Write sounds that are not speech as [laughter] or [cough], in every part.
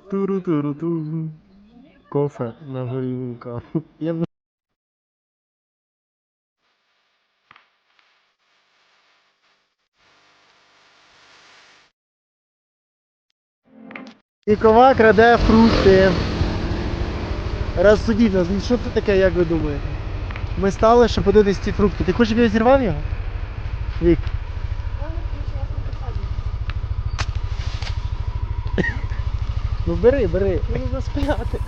Туру-туру-ту. Кофе на горі вулкану. Я б- Вікова краде фрукти. Розсудіть нас, ну що це таке, як ви думаєте? Ми стали, щоб подивитись ці фрукти. Ти хочеш, щоб я зірвав його? Вік. Ну бери, бери. Можна спляти.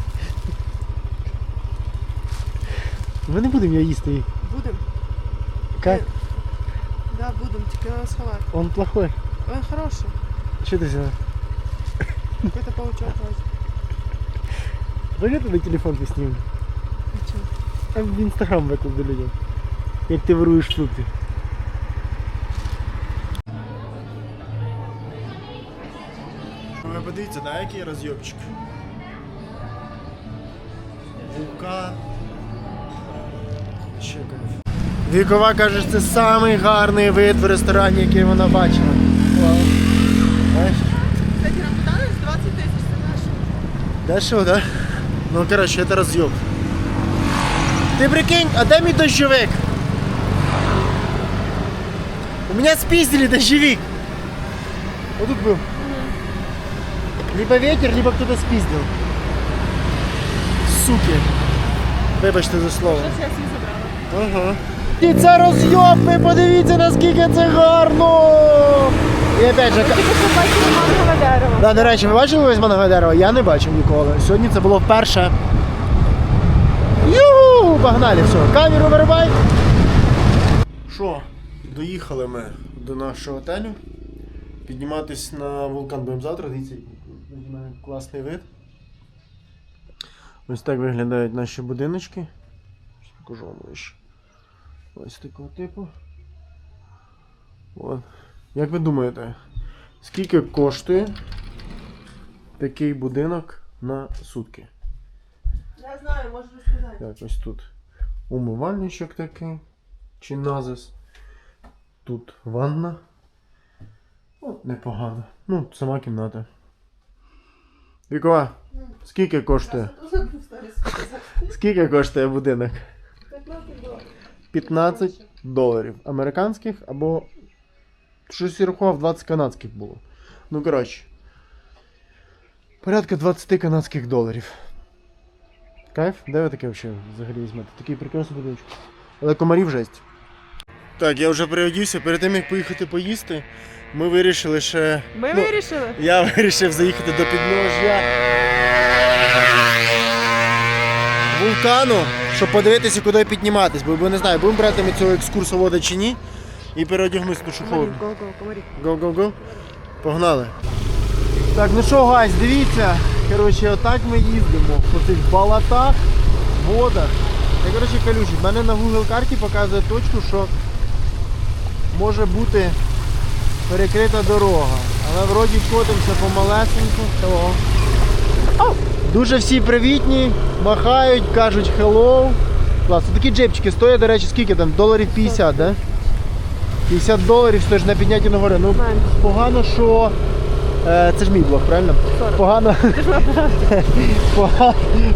Ми не будемо його їсти. Будем. Как? Да, будем, тільки надо сховати. Он плохой. Он хороший. Що ти взяла? Какой-то паучок вроде. Пойди на телефон поснімемо. Ничего. А в інстаграм викладу людям. Як ти воруєш фрукти. Ви подивіться, да, який розйобчик. Вулкан. Ще кайф. Вікова каже, що це самий гарний вид в ресторані, який вона бачила. Вау. Знаєш? Кстати, рамбутаны с 20 тысяч, ты знаешь? Дешево, да? Ну, короче, это разъеб. Ты прикинь, а дай мне дождевик. У меня спиздили дождевик. Вот тут был. Либо ветер, либо кто-то спиздил. Суки. Вибачте за слово. Ага. І це розйоб, ви подивіться, наскільки це гарно. І опять же, дерево. Да, до речі, ви бачили візьманого дерева? Я не бачив ніколи. Сьогодні це було вперше. Юху! Погнали, все. Камеру вирубай. Що, доїхали ми до нашого готелю. Підніматись на вулкан будемо завтра. Дивіться, який в мене класний вид. Ось так виглядають наші будиночки. Покажу вам ближче. Ось такого типу. От. Як ви думаєте, скільки коштує такий будинок на сутки? Я знаю, можеш розказати. Так, ось тут умивальничок такий, чи назис. Тут ванна. О, непогано. Ну, сама кімната. Вікова, скільки коштує? Скільки коштує будинок? 15 доларів. Американських або щось я рахував 20 канадських було. Ну, коротше. Порядка 20 канадських доларів. Кайф? Де ви таке взагалі візьмете? Такий прекрасний будиночок. Але комарів жесть. Так, я вже переодівся. Перед тим як поїхати поїсти, ми вирішили ще. Ми Ну, вирішили. Я вирішив заїхати до підножжя вулкану, щоб подивитися, куди підніматись. Бо, бо не знаю, будемо брати ми цього екскурсовода чи ні. І переодягнусь. Го-го, комарі. Го-го-го. Погнали. Так, ну що, гайс, дивіться. Коротше, отак ми їздимо по цих болотах, водах. Я, коротше, колючий. В мене на Google карті показує точку, що може бути перекрита дорога. Але вроді котимося помалесеньку. Hello. Дуже всі привітні, махають, кажуть hello. Клас, такі джипчики стоять, до речі, скільки там? Доларів 50, да? 50 доларів стоїш на підняті на гору. Ну, Менше. погано, що. Е, це ж мій блог, правильно? Сорок. Погано. [laughs] Пога-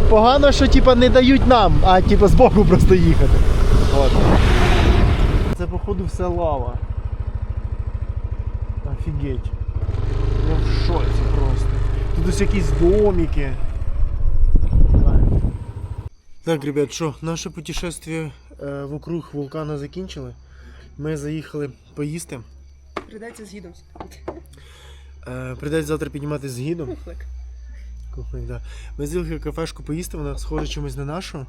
Погано, що типа не дають нам, а типа збоку просто їхати. От. Це походу все лава. Офігеть. Я в шоці просто. Тут ось якісь домики. Так, ребят, що, наше путешествие е, вокруг вулкана закінчили. Ми заїхали поїсти. Придеться з гідом. Е, прийдеться завтра підніматися з гідом. Кухлик. Кухня, да. Ми з'їхали кафешку поїсти, вона схожа чимось на нашу.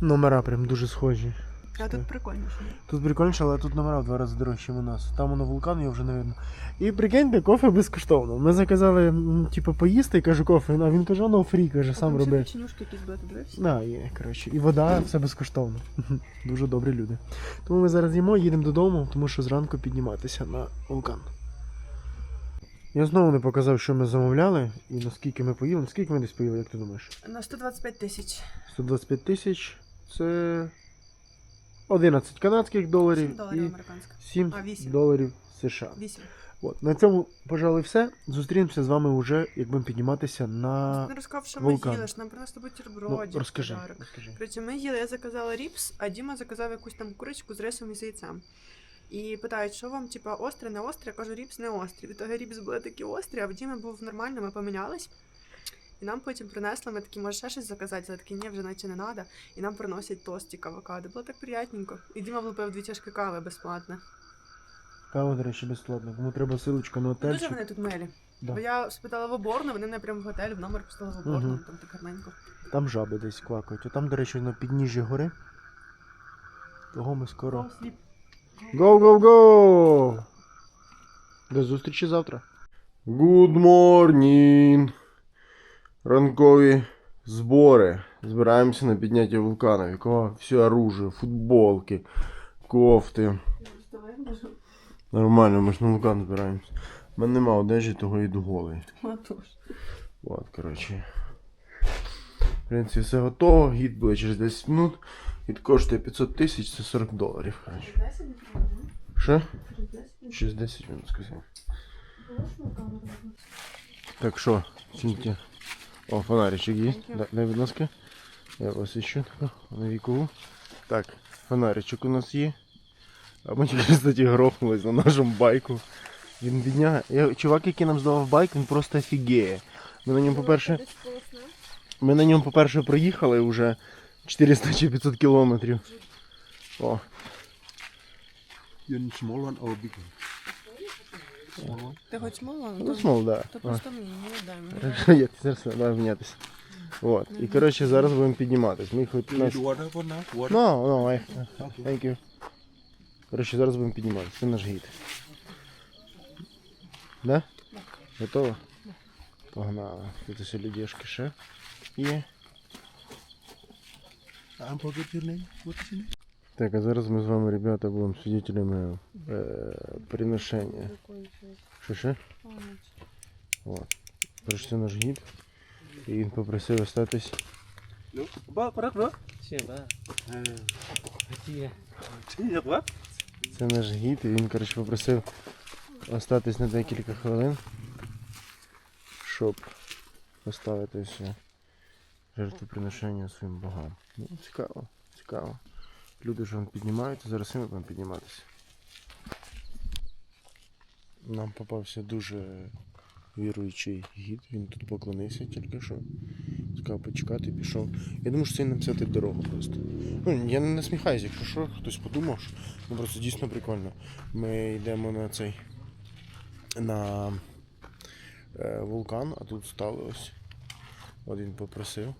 Номера прям дуже схожі. А тут прикольно. Тут прикольніше, але тут номера в два рази дорожчі, у нас. Там воно вулкан, його вже не видно. І прикиньте, кофе безкоштовно. Ми заказали, типу, поїсти, кажу, кофе, а він каже, ну фрі, каже, сам роби. Печенюшки якісь були, ти дивився? Да, є, коротше. І вода, все безкоштовно. [laughs] Дуже добрі люди. Тому ми зараз їмо, їдемо додому, тому що зранку підніматися на вулкан. Я знову не показав, що ми замовляли і наскільки ми поїли. Наскільки ми десь поїли, як ти думаєш? На 125 тисяч. 125 тисяч це 11 канадських доларів 7 доларів і американських. 7 А, вісім. доларів США. 8. От. На цьому, пожалуй, все. Зустрінемося з вами вже, як будемо підніматися на. Не розказав, що вулкан. ми їли, що нам принесли Ну, розкажи. подарок. розкажи. Коротше, ми їли, я заказала ріпс, а Діма заказав якусь там курочку з рисом і з яйцем. І питають, що вам, типа, остре, не остре? Я кажу, ріпс не острий. Від того ріпс були такі острі, а в Діми був нормально, ми помінялись. І нам потім принесли, ми такі, може ще щось заказати, але такі, ні, вже наче не треба. І нам приносять тостик авокадо. Було так приятненько. І Діма влупив дві чашки кави безплатно. Кава, до речі, безплатно. Кому треба силочка на Дуже вони тут милі. Да. Бо я спитала в оборну, вони мене прямо в готель, в номер пустили в оборну, Мгм. там так гарненько. Там жаби десь квакають. А там, до речі, на підніжжі гори. Того ми скоро. Go, go, go! До зустрічі завтра. Good morning! Ранкові збори. Збираємося на підняття вулкану. Якого все оружие, футболки, кофти. Нормально, ми ж на вулкан збираємося. У мене нема одежі, того йду голий. От, коротше. В принципі, все готово. Гід буде через 10 минут. Гід коштує 500 тисяч, це 40 доларів. Коротше. Що? Через 10 минут сказав. Так що, чиньте. О, фонаричок є. Дай, дай, будь ласка. Я вас іщу. На вікову. Так, фонаричок у нас є. А ми тільки, кстати, грохнулись на нашому байку. Він бідняга. Я, чувак, який нам здавав байк, він просто офігеє. Ми на ньому, по-перше, ми на ньому, по-перше, проїхали вже 400 чи 500 кілометрів. О, You need small one or big one? Small one. Ти хоч мало? ну смол, да. То О. просто мені не дай мені. Так що я зараз давай мінятися. От. І коротше зараз будемо підніматись. Ми хоч You нас. need water for now? Water? No, no, I... Okay. Thank you. Коротше, зараз будемо підніматися. Це наш гід. Да? Готово? Погнали. Тут ось людішки ще є. I forget your name. What is your name? Так, а зараз ми з вами, ребята, будемо свидетелями е, приношення. Що ще? От. Коротше, це наш гід. І він попросив остатись. Ba, parak bro. Siapa? Iya. Siap ba? Це наш гід, і він, коротше, попросив остатись на декілька хвилин, щоб поставити все жертвоприношення своїм богам. Ну, цікаво, цікаво. Люди вон піднімаються, зараз і ми будемо підніматися. Нам попався дуже віруючий гід, він тут поклонився тільки що. Сказав почекати, пішов. Я думаю, що це нам святить дорогу просто. Ну, я не насміхаюся, якщо що, хтось подумав, що ну просто дійсно прикольно. Ми йдемо на цей на е, вулкан, а тут стали ось. От він попросив.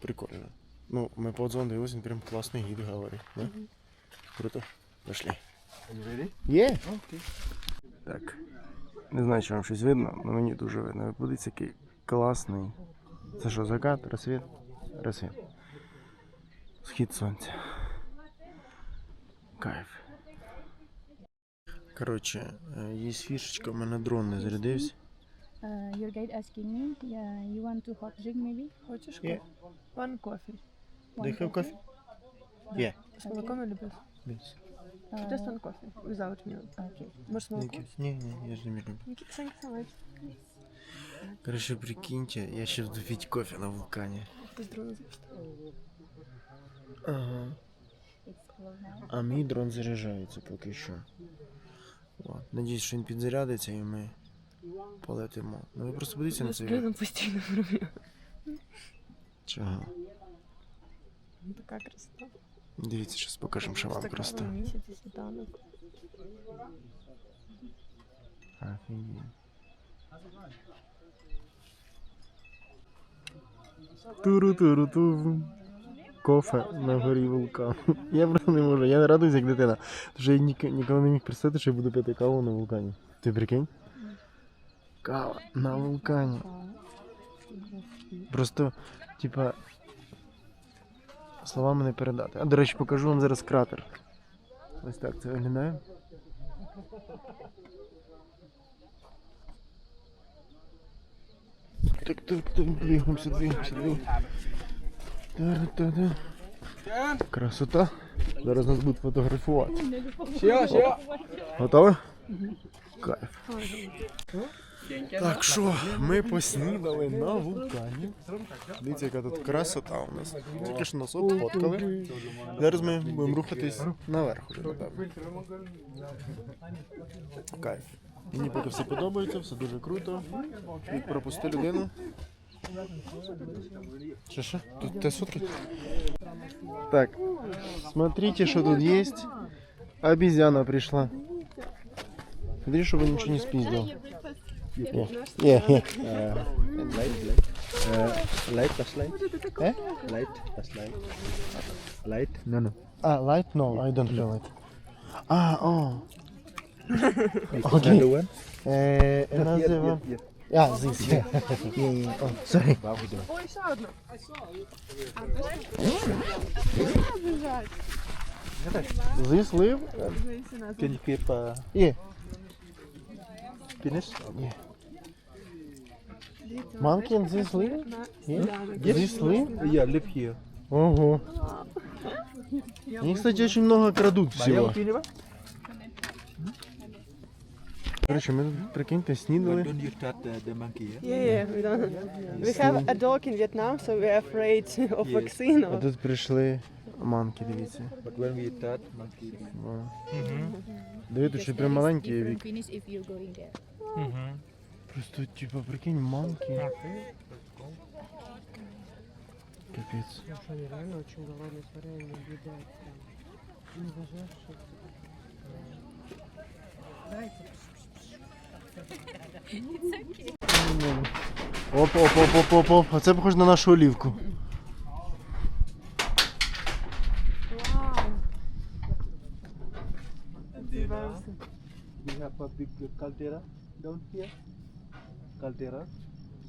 Прикольно. Ну, ми подзвонили, він прям класний гід говорить. Да? Круто. Пошли. Are you ready? Є? Okay. Так. Не знаю, чи вам щось видно, але мені дуже видно. Подивіться, який класний. Це що, закат, розсвіт? Розсвіт. Схід сонця. Кайф. Коротше, е, є фішечка, у мене дрон не зарядився. Uh, your guide asking me, yeah, you want to hot drink maybe? Хочеш кофе? One coffee. Do you have coffee? Yeah. Молоком или без? Yes. Uh, Just one coffee. Without milk. okay. Можеш з молоком? Ні, ні, я ж не мірю. Thank you so much. Коротше, прикиньте, я ще буду пити кофе на з. Ага. А мій дрон заряджається поки що. От. Надіюсь, що він підзарядиться і ми полетимо. Ну ви просто подивіться на це. постійно виробляю. Чого? Така красота. Дивіться, зараз покажемо, що вам просто. місяць і світанок. Офігеть. Туру-туру-ту. Кофе на горі вулкану. [laughs] Я просто не можу, я не радуюсь як дитина. Тому що я ніко- ніколи не міг представити, що я буду пити каву на вулкані. Ти прикинь? Кава на вулкані. Просто, типа, словами не передати. А до речі, покажу вам зараз кратер. Ось так це виглядає. Так, так, так, двигаемся, двигаемся, двигаемся. Красота. Зараз нас будуть фотографувати. Siapa? Siapa? Готові? Кайф. Так що, ми поснідали на вулкані. Дивіться, яка тут красота у нас. Тільки що нас отфоткали. Зараз ми будемо рухатись наверх. уже. Кайф. Мені поки все подобається, все дуже круто. Від пропусти людину. Що що? Тут те сутки? Так, смотрите, что тут есть. Обезьяна пришла. Смотри, чтобы ничего не спиздил. Yeah. Yeah, yeah. And light, light. Uh, light, plus light. Eh? Light, plus light. Light? No, no. Ah, light? No, I don't feel it. Ah, oh. Okay. Another one? Uh, another one. Here, Yeah, this, yeah. yeah, yeah. Oh, sorry. Ой, ще одна. This live? Can you keep uh, Yeah. Finish? Monkey and this live? Yeah. This live? Yeah, live here. Ого. Они, кстати, очень много крадут всего. Короче, ми тут, прикиньте, снідали. don't you touch the, the monkey, yeah? Yeah, yeah, we don't. We have a dog in Vietnam, so we're afraid of Yes. vaccine. А Or... тут прийшли манки, дивіться. But when we touch monkey, О. Диви, тут ще прям маленькі if you're going there. Просто, типа, прикинь, манки. Капець. Оп, оп, оп, оп, оп, оп. Оце похоже на нашу олівку. and then down here? Caldera.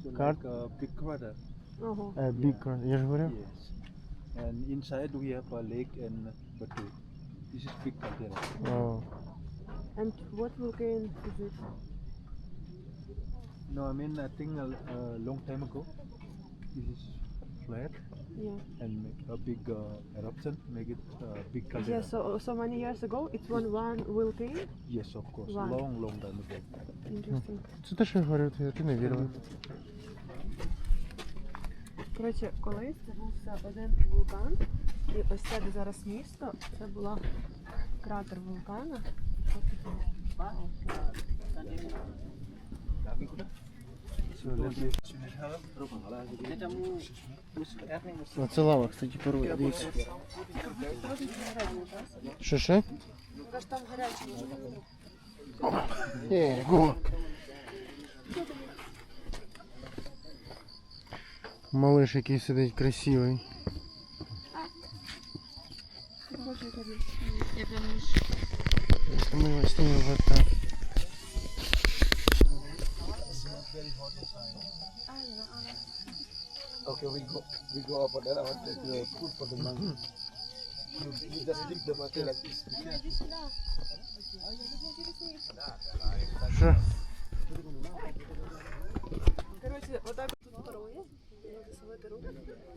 So like a big crater. Uh-huh. Big yeah. crater. Yes, whatever. Yes. And inside we have a lake and Batu. This is big caldera. Wow. And what volcano is it? No, I mean I think a, a long time ago. This is flat. Yeah. and make a big uh, eruption, make it uh, big caldera. Yeah, so so many years ago, it's one one volcano. Yes, of course. Right. Long, long time ago. Interesting. Це те, що я говорив, ти, ти не вірила. Коротше, колись це був все один вулкан, і ось це, де зараз місто, це була кратер вулкана. Оце лава, кстати, парує, дивіться. Що ще? там гаряче. Е, го. Малиш, який сидить красивий. Ми його знімемо вот так. Okay, we go we go up. I want to take the food for the monkey. You just leave the monkey like this. Що? Коротше, отак тут руки.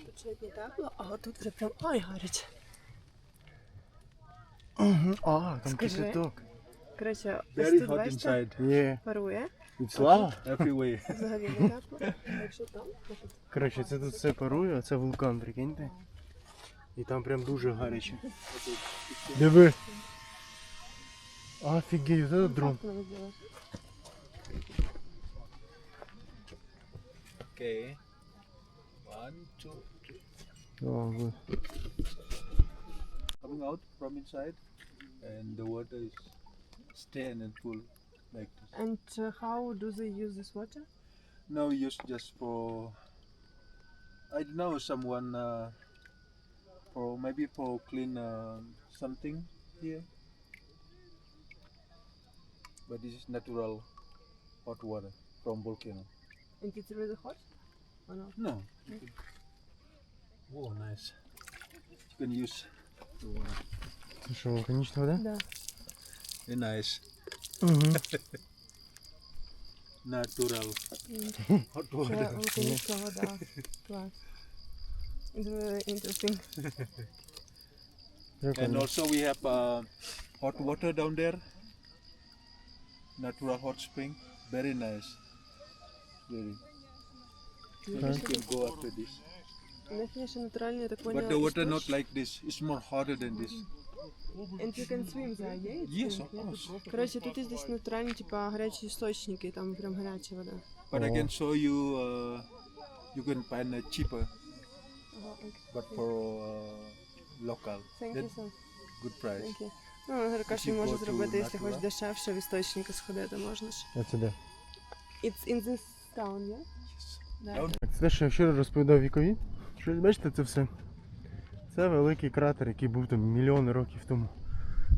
Тут ще не тепло, а отут вже прям ой гаряче. Угу. А, там кипяток. Коротше, ось Very тут hot бачите, парує. It's лава? Everywhere. Взагалі не тепло. Якщо там, то тут Коротше, це тут все парує, а це вулкан, прикиньте. І там прям дуже гаряче. Диви. Офігеть, це дрон. не виділа. Okay. One, two, three. Coming out from inside, and the water is stand and full like this. And uh, how do they use this water? Now used just for I don't know someone uh, for maybe for clean uh, something here. But this is natural hot water from volcano. And it's really hot? Or not? No. Oh, nice. You can use the water. Це що, вулканічна вода? Да. Very nice. Mm-hmm. Natural. Hot water. Yeah, It's very interesting. and also we have uh, hot water down there. Natural hot spring. Very nice. Very. Okay. You can go after this. But the water not like this. It's more hotter than this. And you can swim there, yeah? Yes, of course. Коротше, тут є десь натуральні, типа, гарячі істочники, там прям гаряча вода. But I can show you. Uh, you can find a cheaper, but for uh, local. Thank you, so good price. Thank you. Ну, Гаркаш може зробити, якщо хочеш дешевше, в істочники сходити можна ж. А це де? It's in this town, yeah? Down це те, що я вчора розповідав вікові. Що бачите, це все. Це великий кратер, який був там мільйони років тому.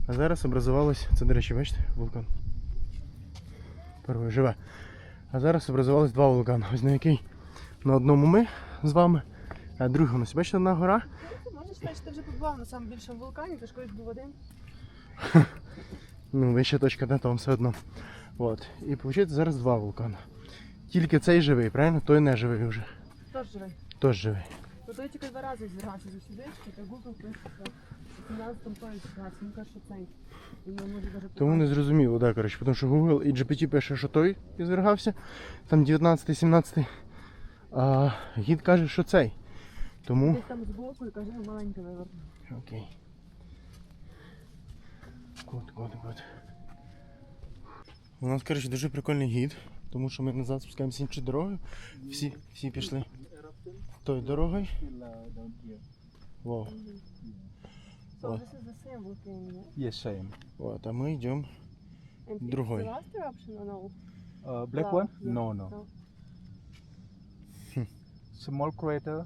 А зараз образувалось, це, до речі, бачите, вулкан. Перший живе. А зараз образувалось два вулкани. Ось на який на одному ми з вами, а другий у нас. Бачите, одна гора. Можеш сказати, що ти вже побував на самому більшому вулкані, ти ж колись був один. Ну, вища точка, де там все одно. От. І виходить зараз два вулкани. Тільки цей живий, правильно? Той не живий вже. Хто ж живий? Тож живий. То той тільки два рази звергався за сюди, що ти Google пише, що 17 той звергався, він каже, що цей. І я можу даже Тому не зрозуміло, да, коротше, тому що Google і GPT пише, що той ізвергався, там 19-17, а гід каже, що цей. Тому. Десь там збоку і каже, «Ну, маленьке виверну. Окей. Гуд, гуд, гуд. У нас, коротше, дуже прикольний гід, тому що ми назад спускаємося іншою дорогою. Всі, всі пішли тою дорогою. Вау. So this is the same volcano, yeah? Yes, same. От, а ми йдемо. And Другой. the last eruption or no? Uh, black one? yeah. No, no. Small crater.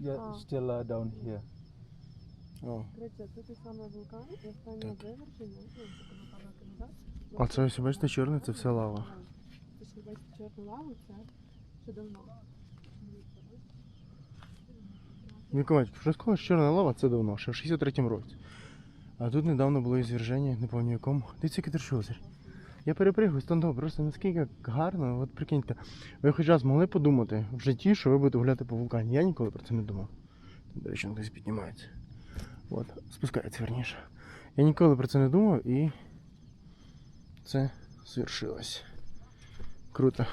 Yeah, Ah. still uh, down here. О, вулкан, і останнє виверження, ну. А це ось, бачите, чорне, це все лава. Це бачите чорну лаву, це ще давно. Миколаївич, що що чорна лава це давно, ще в 63-му році. А тут недавно було ізверження, не пам'ятаю якому. Дивіться, який тершозер. Я перепригую, стандо, просто наскільки гарно, от прикиньте. Ви хоч раз могли подумати в житті, що ви будете гуляти по вулкані. Я ніколи про це не думав. До речі, він десь піднімається. От, спускається верніше. Я ніколи про це не думав і це свершилось. Круто.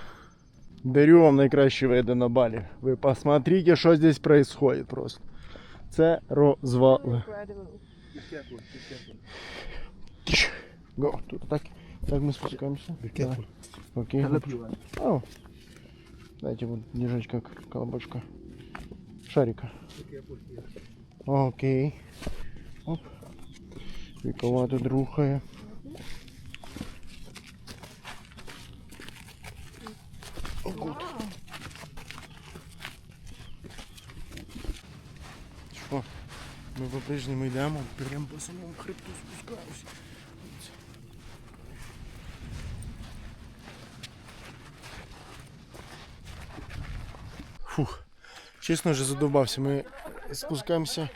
Берем найкращі види на балі. Ви посмотрите, що здесь происходит просто. Це розвали. Incredible. Be careful, be careful. Тш. Го, тут так. Так ми спускаемся. Давай. Окей. you one. О. Дайте вот держать как колобочка. Шарика. Be careful here. Окей. Оп. Вікова тут О, гуд. Що? Ми по-прежньому йдемо, прямо по самому хребту спускаємося. Фух. Чесно, вже задовбався. Ми спускаємося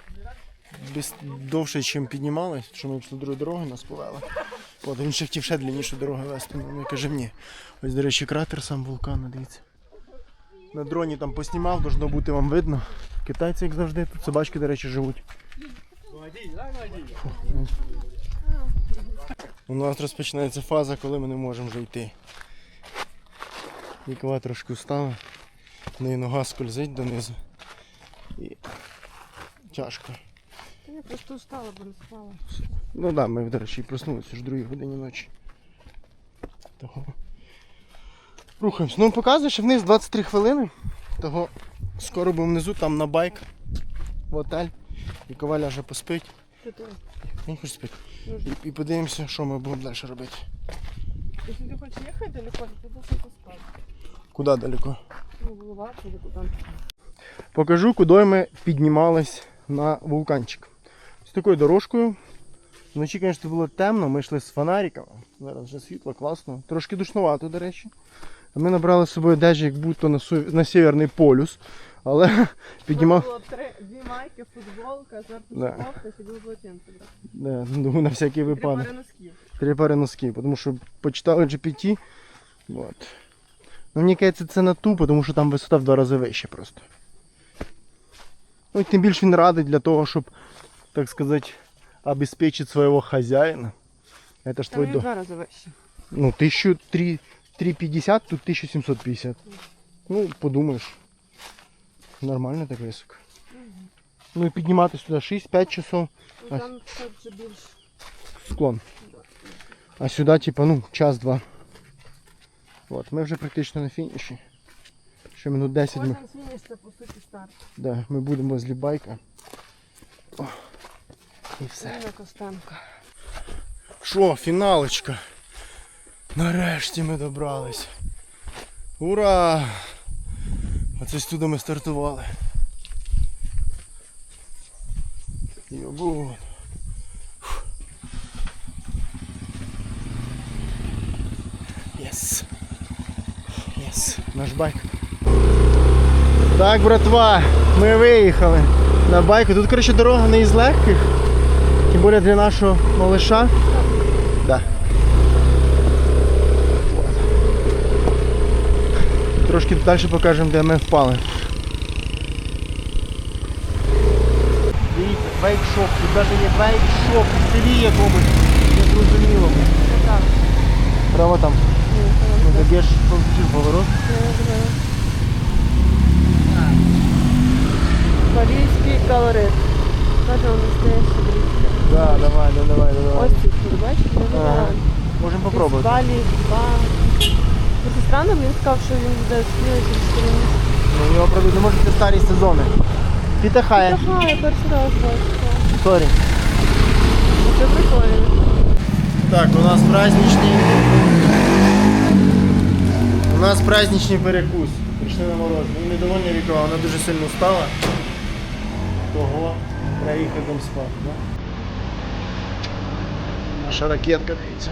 довше, ніж піднімались, що ми пішли другою дорогою, нас повели. От, він ще хотів ще длиннішу дорогу вести, але ми кажемо ні. Ось, до речі, кратер сам вулкана, дивіться. На дроні там поснімав, должно бути вам видно. Китайці, як завжди, тут собачки, до речі, живуть. Фух, ну. У нас розпочинається фаза, коли ми не можемо вже йти. Вікова трошки встала. В неї нога скользить донизу. І тяжко. Я просто устала, бо не спала. Ну да, ми, до речі, проснулися ж в другій годині ночі. Того. Рухаємось. Ну показує, вниз 23 хвилини. Того скоро будемо внизу, там на байк, в готель. І коваля ляже поспить. Він хоче спити. І, і подивимося, що ми будемо далі робити. Якщо ти хочеш їхати далеко, то ти поспати. Куди далеко? Ну, голова, куди. Покажу, куди ми піднімались на вулканчик. З такою дорожкою. Вночі, звісно, було темно, ми йшли з фонариками. Зараз вже світло, класно. Трошки душнувато, до речі. Ми набрали з собою дежі, як будто на, су- на Северний полюс. Але [laughs] піднімав. було три, дві майки, футболка, зверху Да. ще було полотенце. Да, ну, на всякий Три пари носків. Три пари носків, тому що почитали GPT. Вот. Ну, мені кажеться, це не тупо, тому що там висота в два рази вища просто. Ну, і тим більше він радий для того, щоб, так сказати, обеспечити свого хазяїна. Это ж Там твой і дом. два рази вище. Ну, 1350, тут 1750. Ну, подумаєш. Нормально так високо. Ну і підніматися туди 6-5 часов А. Там це вже більш. склон. А сюди, типа, ну, час-два. От, ми вже практично на фініші. Ще минут 10 ми, Кожен фініш це по суті старт. да, ми будемо возле байка. О, і все. Костенко. Що, фіналочка? Нарешті ми добрались. Ура! Оце туди ми стартували. Йобу. Єс. Єс. Наш байк. Так, братва, ми виїхали на байку. Тут, коротше, дорога не із легких. Тим більше для нашого малыша. Да. Трошки далі покажемо, де ми впали. Дивіться, вейк-шоп, тут навіть є вейк-шоп в селі якомусь. Незрозуміло. Право там. Ну, заб'єш повчив поворот. Поліський колорит. Каже, він настоящий близько. Да, давай, да, давай, да, давай. Ось тут, ти бачиш, не Ага. варіант. Можемо попробувати. Балі, два. Це странно, він сказав, що він буде через 4 місяці. Ну, у нього правда, не може бути старі сезони. Ага, я перший раз бачу. Сорі. Це прикольно. Так, у нас праздничний. У нас праздничний перекус. Прийшли на морозиво. Ну, недовольна вікова, вона дуже сильно устала. Того треба їхати спати, да? Наша ракетка дивіться.